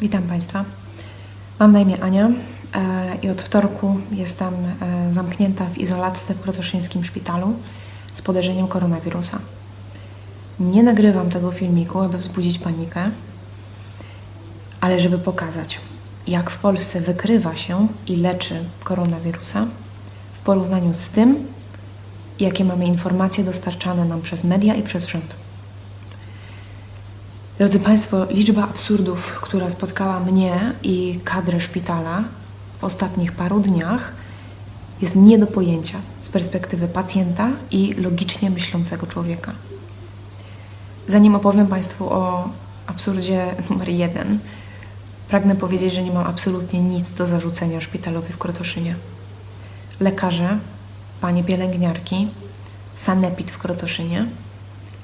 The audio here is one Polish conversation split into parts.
Witam Państwa. Mam na imię Ania e, i od wtorku jestem e, zamknięta w izolatce w Krotoszyńskim Szpitalu z podejrzeniem koronawirusa. Nie nagrywam tego filmiku, aby wzbudzić panikę, ale żeby pokazać, jak w Polsce wykrywa się i leczy koronawirusa w porównaniu z tym, jakie mamy informacje dostarczane nam przez media i przez rząd. Drodzy Państwo, liczba absurdów, która spotkała mnie i kadrę szpitala w ostatnich paru dniach, jest nie do pojęcia z perspektywy pacjenta i logicznie myślącego człowieka. Zanim opowiem Państwu o absurdzie numer jeden, pragnę powiedzieć, że nie mam absolutnie nic do zarzucenia szpitalowi w Krotoszynie. Lekarze, panie pielęgniarki, sanepid w Krotoszynie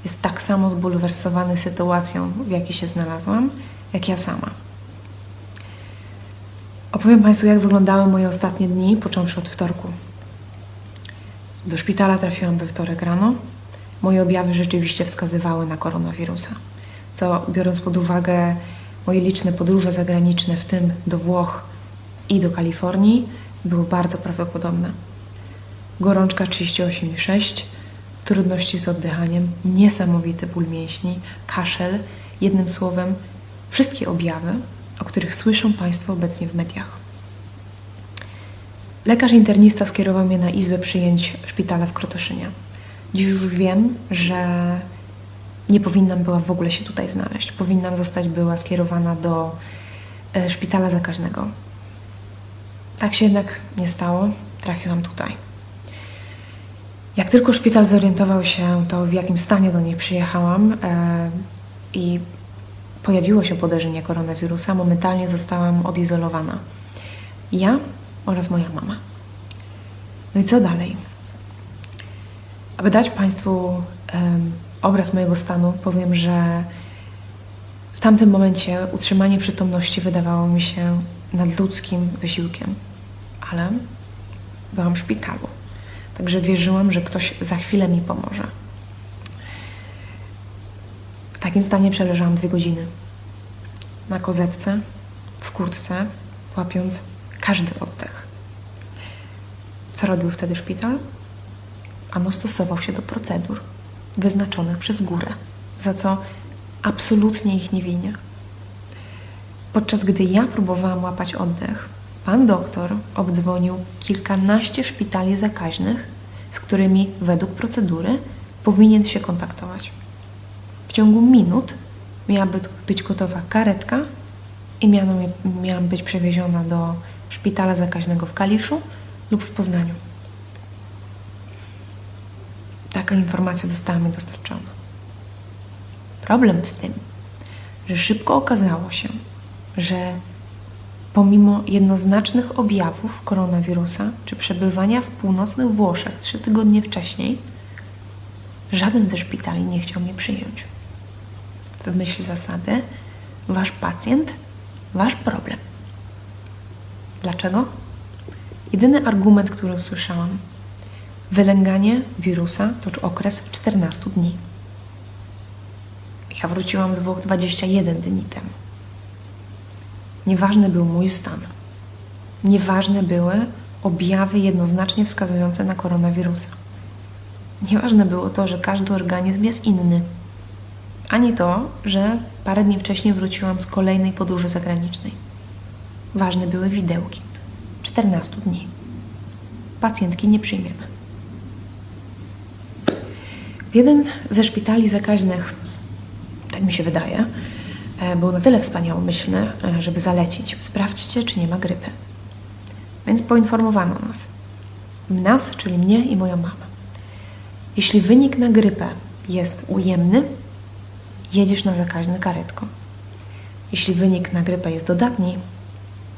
jest tak samo zbulwersowany sytuacją, w jakiej się znalazłam, jak ja sama. Opowiem Państwu, jak wyglądały moje ostatnie dni, począwszy od wtorku. Do szpitala trafiłam we wtorek rano. Moje objawy rzeczywiście wskazywały na koronawirusa, co biorąc pod uwagę moje liczne podróże zagraniczne, w tym do Włoch i do Kalifornii, było bardzo prawdopodobne. Gorączka 38,6, trudności z oddychaniem, niesamowity ból mięśni, kaszel, jednym słowem, wszystkie objawy, o których słyszą Państwo obecnie w mediach. Lekarz internista skierował mnie na izbę przyjęć szpitala w Krotoszynie. Dziś już wiem, że nie powinnam była w ogóle się tutaj znaleźć. Powinnam zostać była skierowana do e, szpitala zakaźnego. Tak się jednak nie stało. Trafiłam tutaj. Jak tylko szpital zorientował się, to w jakim stanie do niej przyjechałam e, i pojawiło się podejrzenie koronawirusa, momentalnie zostałam odizolowana. Ja oraz moja mama. No i co dalej? Aby dać Państwu obraz mojego stanu, powiem, że w tamtym momencie utrzymanie przytomności wydawało mi się nadludzkim wysiłkiem, ale byłam w szpitalu. Także wierzyłam, że ktoś za chwilę mi pomoże. W takim stanie przeleżałam dwie godziny. Na kozetce, w kurtce, łapiąc każdy oddech. Co robił wtedy szpital? Ano stosował się do procedur wyznaczonych przez górę, za co absolutnie ich nie winię. Podczas gdy ja próbowałam łapać oddech, Pan doktor obdzwonił kilkanaście szpitali zakaźnych, z którymi według procedury powinien się kontaktować. W ciągu minut miała być gotowa karetka i miałam być przewieziona do szpitala zakaźnego w Kaliszu lub w Poznaniu. Taka informacja została mi dostarczona. Problem w tym, że szybko okazało się, że pomimo jednoznacznych objawów koronawirusa czy przebywania w północnych Włoszech trzy tygodnie wcześniej, żaden ze szpitali nie chciał mnie przyjąć. W myśl zasady, wasz pacjent, wasz problem. Dlaczego? Jedyny argument, który usłyszałam, wylęganie wirusa to okres 14 dni. Ja wróciłam z Włoch 21 dni temu. Nieważny był mój stan. Nieważne były objawy jednoznacznie wskazujące na koronawirusa. Nieważne było to, że każdy organizm jest inny. Ani to, że parę dni wcześniej wróciłam z kolejnej podróży zagranicznej. Ważne były widełki. 14 dni. Pacjentki nie przyjmiemy. Jeden ze szpitali zakaźnych, tak mi się wydaje, był na tyle wspaniałomyślny, e, żeby zalecić: sprawdźcie, czy nie ma grypy. Więc poinformowano nas. Nas, czyli mnie i moją mamę. Jeśli wynik na grypę jest ujemny, jedziesz na zakaźny karetką. Jeśli wynik na grypę jest dodatni,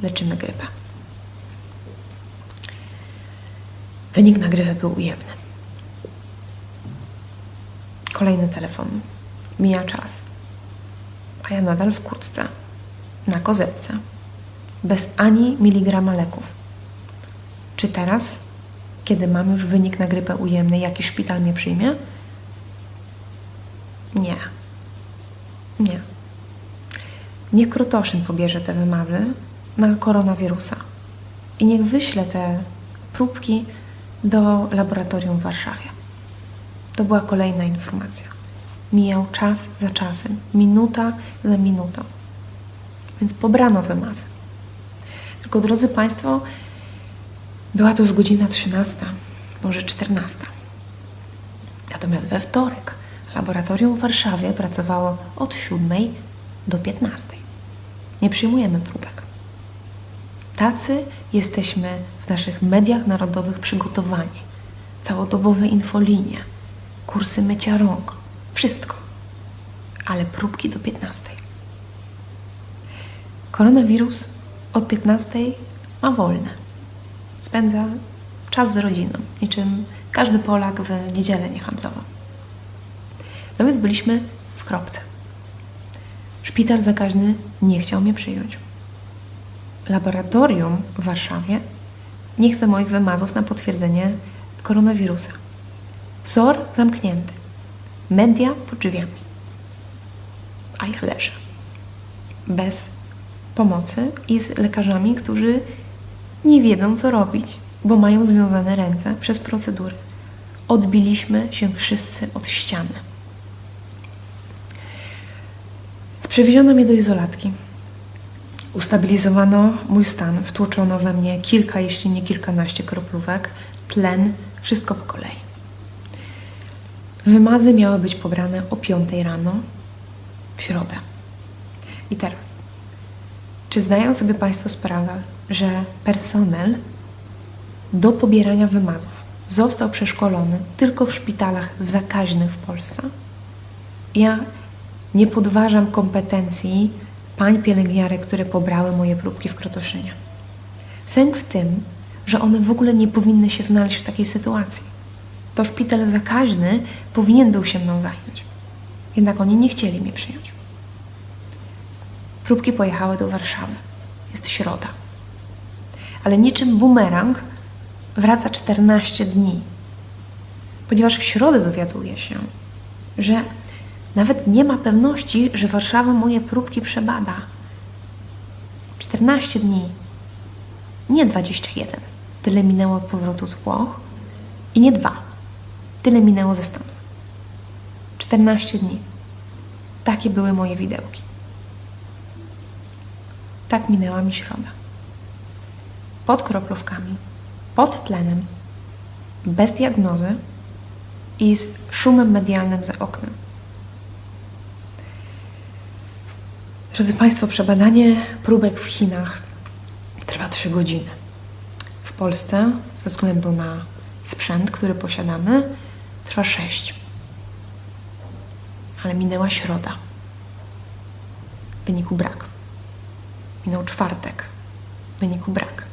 leczymy grypę. Wynik na grypę był ujemny. Kolejny telefon. Mija czas a ja nadal w kurtce, na kozetce, bez ani miligrama leków. Czy teraz, kiedy mam już wynik na grypę ujemnej, jakiś szpital mnie przyjmie? Nie. Nie. Niech Krotoszyn pobierze te wymazy na koronawirusa i niech wyśle te próbki do laboratorium w Warszawie. To była kolejna informacja. Mijał czas za czasem, minuta za minutą. Więc pobrano wymazy. Tylko drodzy Państwo, była to już godzina 13, może 14. Natomiast we wtorek laboratorium w Warszawie pracowało od 7 do 15. Nie przyjmujemy próbek. Tacy jesteśmy w naszych mediach narodowych przygotowani. Całodobowe infolinie, kursy mycia rąk, wszystko. Ale próbki do 15. Koronawirus od 15 ma wolne. Spędza czas z rodziną, niczym każdy Polak w niedzielę niehandlową. No więc byliśmy w kropce. Szpital zakaźny nie chciał mnie przyjąć. Laboratorium w Warszawie nie chce moich wymazów na potwierdzenie koronawirusa. SOR zamknięty. Media pod drzwiami. A ja leżę. Bez pomocy i z lekarzami, którzy nie wiedzą, co robić, bo mają związane ręce przez procedury. Odbiliśmy się wszyscy od ściany. Przewieziono mnie do izolatki. Ustabilizowano mój stan, wtłoczono we mnie kilka, jeśli nie kilkanaście kroplówek, tlen, wszystko po kolei. Wymazy miały być pobrane o 5 rano w środę. I teraz, czy zdają sobie Państwo sprawę, że personel do pobierania wymazów został przeszkolony tylko w szpitalach zakaźnych w Polsce? Ja nie podważam kompetencji pań pielęgniarek, które pobrały moje próbki w Krotoszynie. Sęk w tym, że one w ogóle nie powinny się znaleźć w takiej sytuacji. To szpital zakaźny powinien był się mną zająć. Jednak oni nie chcieli mnie przyjąć. Próbki pojechały do Warszawy. Jest środa. Ale niczym bumerang wraca 14 dni. Ponieważ w środę dowiaduję się, że nawet nie ma pewności, że Warszawa moje próbki przebada. 14 dni, nie 21. Tyle minęło od powrotu z Włoch i nie dwa. Tyle minęło ze Stanów. 14 dni. Takie były moje widełki. Tak minęła mi środa. Pod kroplówkami, pod tlenem, bez diagnozy i z szumem medialnym za oknem. Drodzy Państwo, przebadanie próbek w Chinach trwa 3 godziny. W Polsce, ze względu na sprzęt, który posiadamy, trwa 6. Ale minęła środa. Wyniku brak. Minął czwartek. Wyniku brak.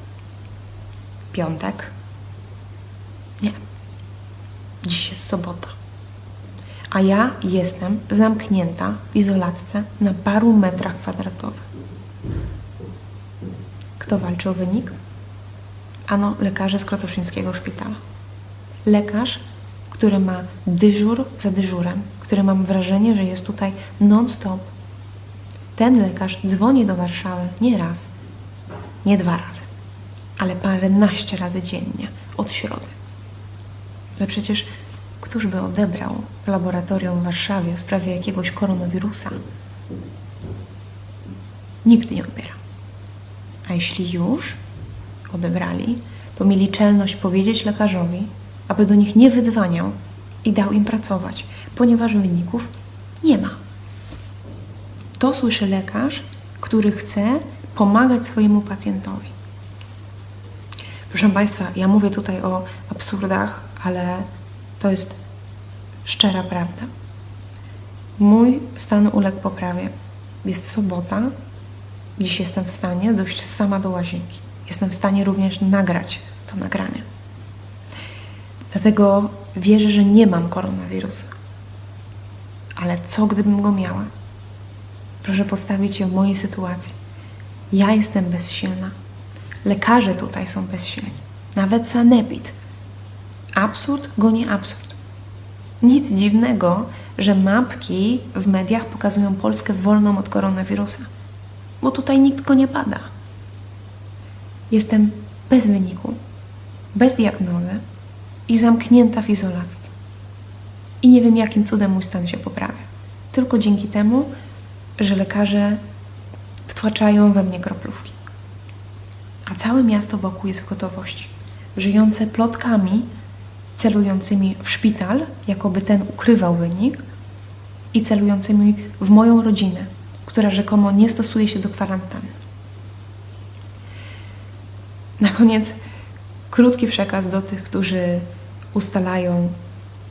Piątek. Nie. Dziś jest sobota a ja jestem zamknięta w izolatce na paru metrach kwadratowych. Kto walczy o wynik? Ano lekarze z Krotoszyńskiego Szpitala. Lekarz, który ma dyżur za dyżurem, który mam wrażenie, że jest tutaj non-stop. Ten lekarz dzwoni do Warszawy nie raz, nie dwa razy, ale paręnaście razy dziennie od środy. Ale przecież Któż by odebrał laboratorium w Warszawie w sprawie jakiegoś koronawirusa? Nikt nie odbiera. A jeśli już odebrali, to mieli czelność powiedzieć lekarzowi, aby do nich nie wydzwaniał i dał im pracować, ponieważ wyników nie ma. To słyszy lekarz, który chce pomagać swojemu pacjentowi. Proszę Państwa, ja mówię tutaj o absurdach, ale to jest szczera prawda. Mój stan uległ poprawie. Jest sobota. Dziś jestem w stanie dojść sama do łazienki. Jestem w stanie również nagrać to nagranie. Dlatego wierzę, że nie mam koronawirusa. Ale co gdybym go miała? Proszę postawić się w mojej sytuacji. Ja jestem bezsilna. Lekarze tutaj są bezsilni. Nawet sanepid. Absurd goni absurd. Nic dziwnego, że mapki w mediach pokazują Polskę wolną od koronawirusa. bo tutaj nikt go nie bada. Jestem bez wyniku, bez diagnozy i zamknięta w izolacji. I nie wiem, jakim cudem mój stan się poprawia. Tylko dzięki temu, że lekarze wtłaczają we mnie kroplówki. A całe miasto wokół jest w gotowości, żyjące plotkami celującymi w szpital, jakoby ten ukrywał wynik, i celującymi w moją rodzinę, która rzekomo nie stosuje się do kwarantanny. Na koniec krótki przekaz do tych, którzy ustalają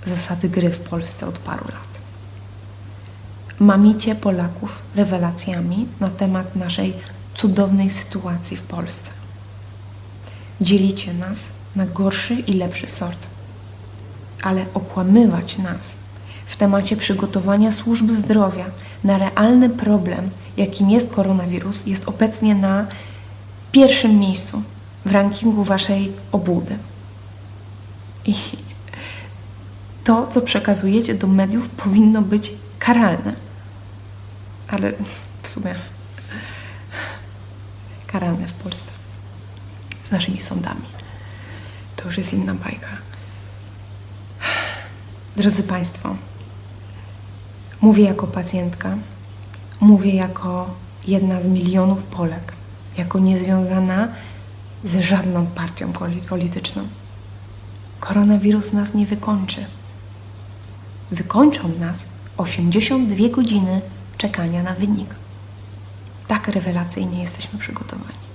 zasady gry w Polsce od paru lat. Mamicie Polaków rewelacjami na temat naszej cudownej sytuacji w Polsce. Dzielicie nas na gorszy i lepszy sort, ale okłamywać nas w temacie przygotowania służby zdrowia na realny problem, jakim jest koronawirus, jest obecnie na pierwszym miejscu w rankingu waszej obłudy. I to, co przekazujecie do mediów, powinno być karalne. Ale w sumie karalne w Polsce z naszymi sądami. To już jest inna bajka. Drodzy Państwo, mówię jako pacjentka, mówię jako jedna z milionów Polek, jako niezwiązana z żadną partią poli- polityczną. Koronawirus nas nie wykończy. Wykończą nas 82 godziny czekania na wynik. Tak rewelacyjnie jesteśmy przygotowani.